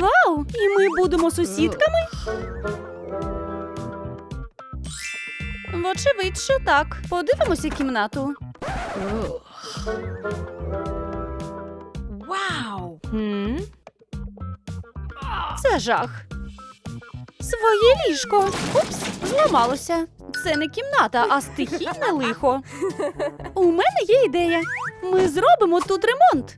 Вау! І ми будемо сусідками? Вочевидь, що так. Подивимося кімнату. Вау! Це жах. Своє ліжко. Упс, зламалося. Це не кімната, а стихійне лихо. У мене є ідея. Ми зробимо тут ремонт.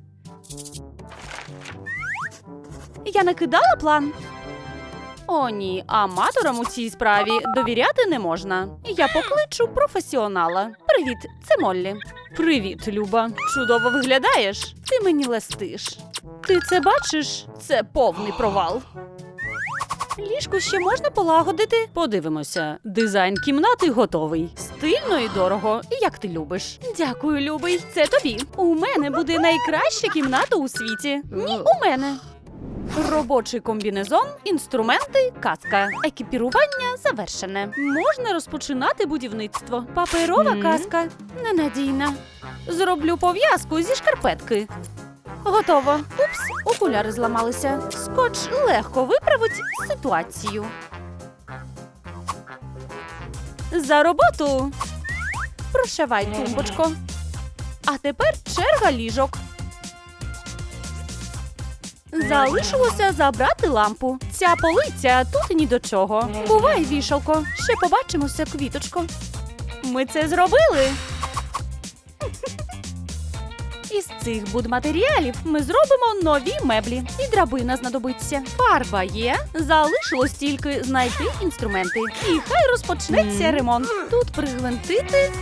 Я накидала план. О, ні, аматорам у цій справі довіряти не можна. Я покличу професіонала. Привіт, це Моллі. Привіт, Люба. Чудово виглядаєш. Ти мені лестиш. Ти це бачиш? Це повний провал. Ліжку ще можна полагодити. Подивимося. Дизайн кімнати готовий. Стильно і дорого, як ти любиш. Дякую, любий. Це тобі. У мене буде найкраща кімната у світі. Ні, у мене. Робочий комбінезон, інструменти, каска. Екіпірування завершене. Можна розпочинати будівництво. Паперова Мгм. каска ненадійна. Зроблю пов'язку зі шкарпетки. Готово. Упс, окуляри зламалися. Скотч легко виправить ситуацію. За роботу. Прошивай тумбочко. А тепер черга ліжок. Залишилося забрати лампу. Ця полиця тут ні до чого. Бувай, вішалко. Ще побачимося, квіточко. Ми це зробили. Із цих будматеріалів ми зробимо нові меблі. І драбина знадобиться. Фарба є. Залишилось тільки знайти інструменти. І хай розпочнеться ремонт. Тут пригвинтити.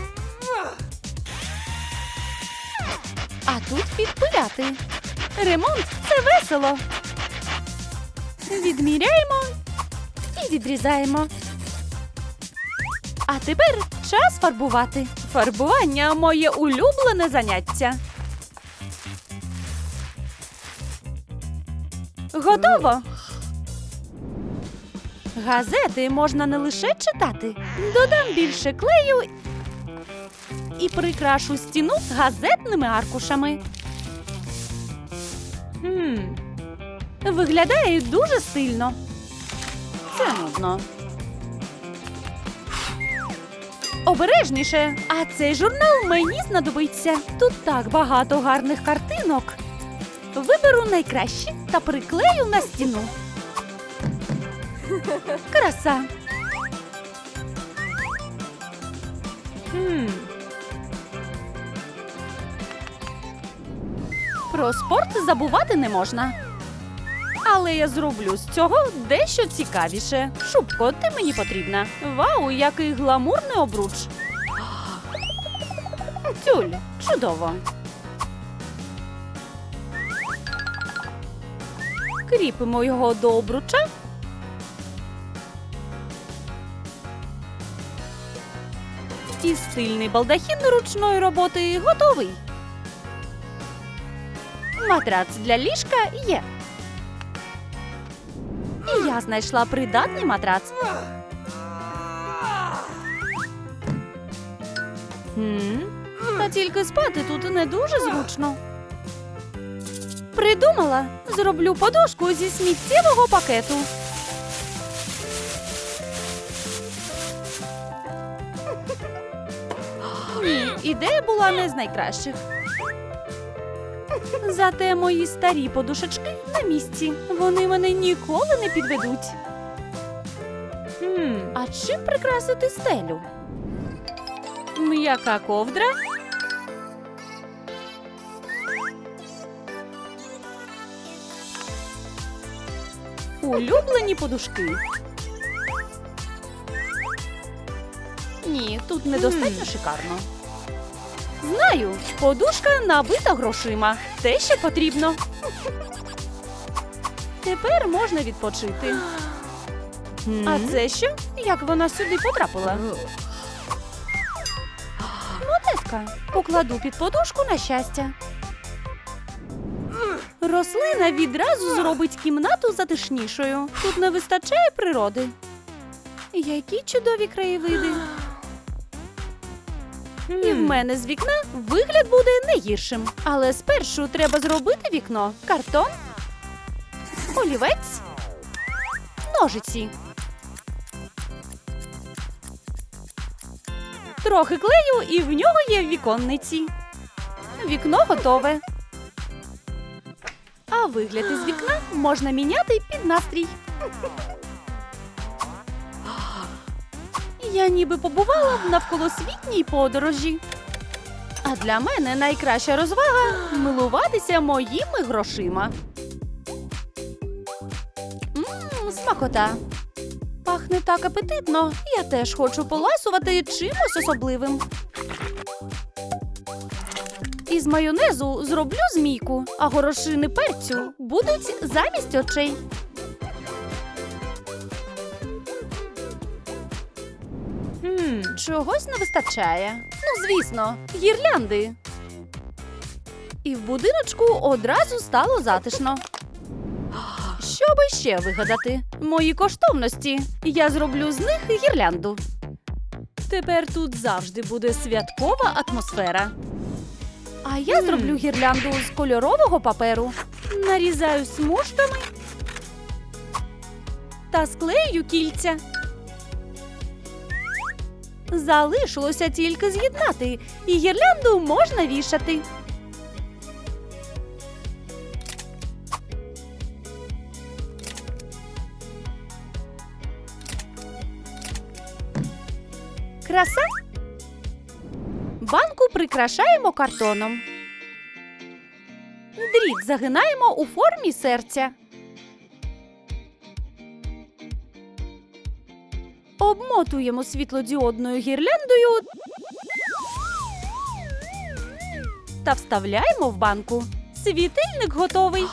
А тут підпиляти. Ремонт це весело. Відміряємо і відрізаємо. А тепер час фарбувати. Фарбування моє улюблене заняття. Готово. Газети можна не лише читати. Додам більше клею і прикрашу стіну газетними аркушами. Хм. Виглядає дуже стильно. Це нудно. Обережніше. А цей журнал мені знадобиться. Тут так багато гарних картинок. Виберу найкращі та приклею на стіну. Краса. Хм. Про спорт забувати не можна. Але я зроблю з цього дещо цікавіше. Шубко, ти мені потрібна. Вау, який гламурний обруч. Тюль, чудово. Кріпимо його до обруча. І стильний балдахін ручної роботи готовий. Матрац для ліжка є. І я знайшла придатний матрац. Та тільки спати тут не дуже зручно. Придумала, зроблю подушку зі сміттєвого пакету. Ні, ідея була не з найкращих. Зате мої старі подушечки на місці. Вони мене ніколи не підведуть. Хм, а чим прикрасити стелю? М'яка ковдра. Улюблені подушки. Ні, тут недостатньо шикарно. Знаю, подушка набита грошима. Те, що потрібно. Тепер можна відпочити. А це що? Як вона сюди потрапила? Монетка. Покладу під подушку на щастя. Рослина відразу зробить кімнату затишнішою. Тут не вистачає природи. Які чудові краєвиди. І в мене з вікна вигляд буде не гіршим. Але спершу треба зробити вікно. Картон. олівець, ножиці. Трохи клею, і в нього є віконниці. Вікно готове. А вигляд із вікна можна міняти під настрій. Я ніби побувала в навколосвітній подорожі. А для мене найкраща розвага милуватися моїми грошима. Мм, смакота. Пахне так апетитно. Я теж хочу поласувати чимось особливим. Із майонезу зроблю змійку, а горошини перцю будуть замість очей. Чогось не вистачає. Ну, звісно, гірлянди. І в будиночку одразу стало затишно. Що би ще вигадати? Мої коштовності. Я зроблю з них гірлянду. Тепер тут завжди буде святкова атмосфера. А я зроблю гірлянду з кольорового паперу. Нарізаю смужками та склею кільця. Залишилося тільки з'єднати, і гірлянду можна вішати. Краса. Банку прикрашаємо картоном. Дріт загинаємо у формі серця. Обмотуємо світлодіодною гірляндою та вставляємо в банку. Світильник готовий.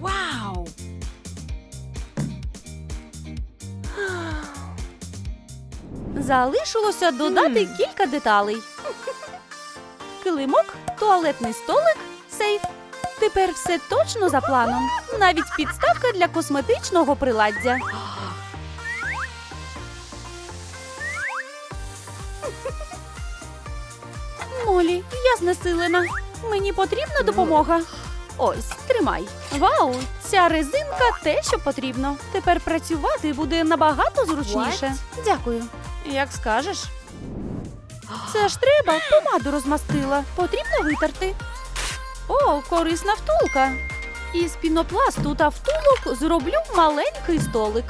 Вау! Залишилося додати кілька деталей. Килимок, туалетний столик, сейф. Тепер все точно за планом. Навіть підставка для косметичного приладдя. Молі, я знесилена. Мені потрібна допомога. Ось, тримай. Вау, ця резинка те, що потрібно. Тепер працювати буде набагато зручніше. Дякую. Як скажеш. Це ж треба, помаду розмастила. Потрібно витерти. О, корисна втулка. Із пінопласту та втулок зроблю маленький столик.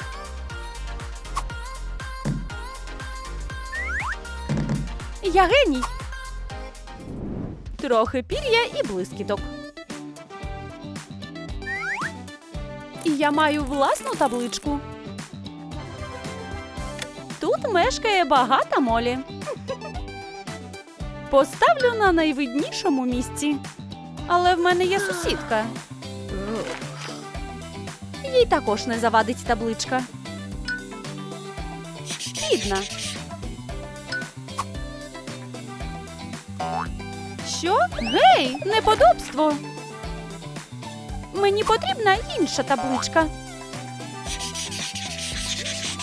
Я геній. Трохи пір'я і блискіток. І я маю власну табличку. Тут мешкає багата молі. Поставлю на найвиднішому місці. Але в мене є сусідка. Їй також не завадить табличка. Бідна. Що? Гей, неподобство. Мені потрібна інша табличка.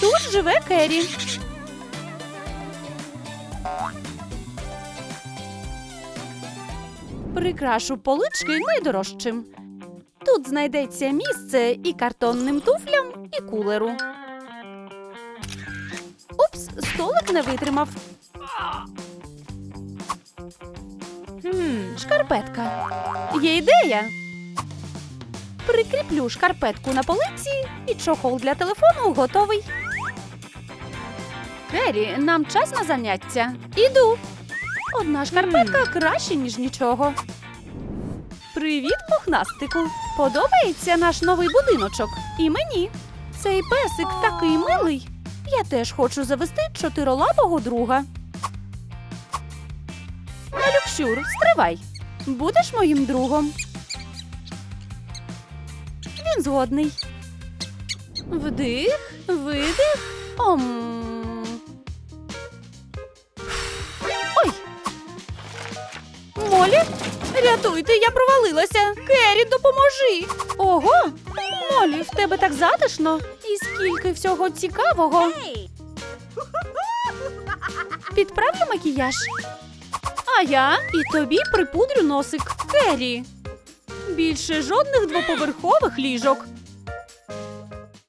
Тут живе Керрі. Прикрашу полички найдорожчим. Тут знайдеться місце і картонним туфлям, і кулеру. Упс, столик не витримав. Шкарпетка. Є ідея. Прикріплю шкарпетку на полиці, і чохол для телефону готовий. Керрі, нам час на заняття. Іду. Одна шкарпетка краще, ніж нічого. Привіт, пухнастику! Подобається наш новий будиночок. І мені. Цей песик такий милий. Я теж хочу завести чотирилапого друга. Малюкщур, стривай. Будеш моїм другом. Він згодний. Вдих, видих. Ом. Ой. Молі, рятуйте, я провалилася. Кері, допоможи. Ого, Молі, в тебе так затишно. І скільки всього цікавого. Підправлю макіяж. А я і тобі припудрю носик. Кері. Більше жодних двоповерхових ліжок.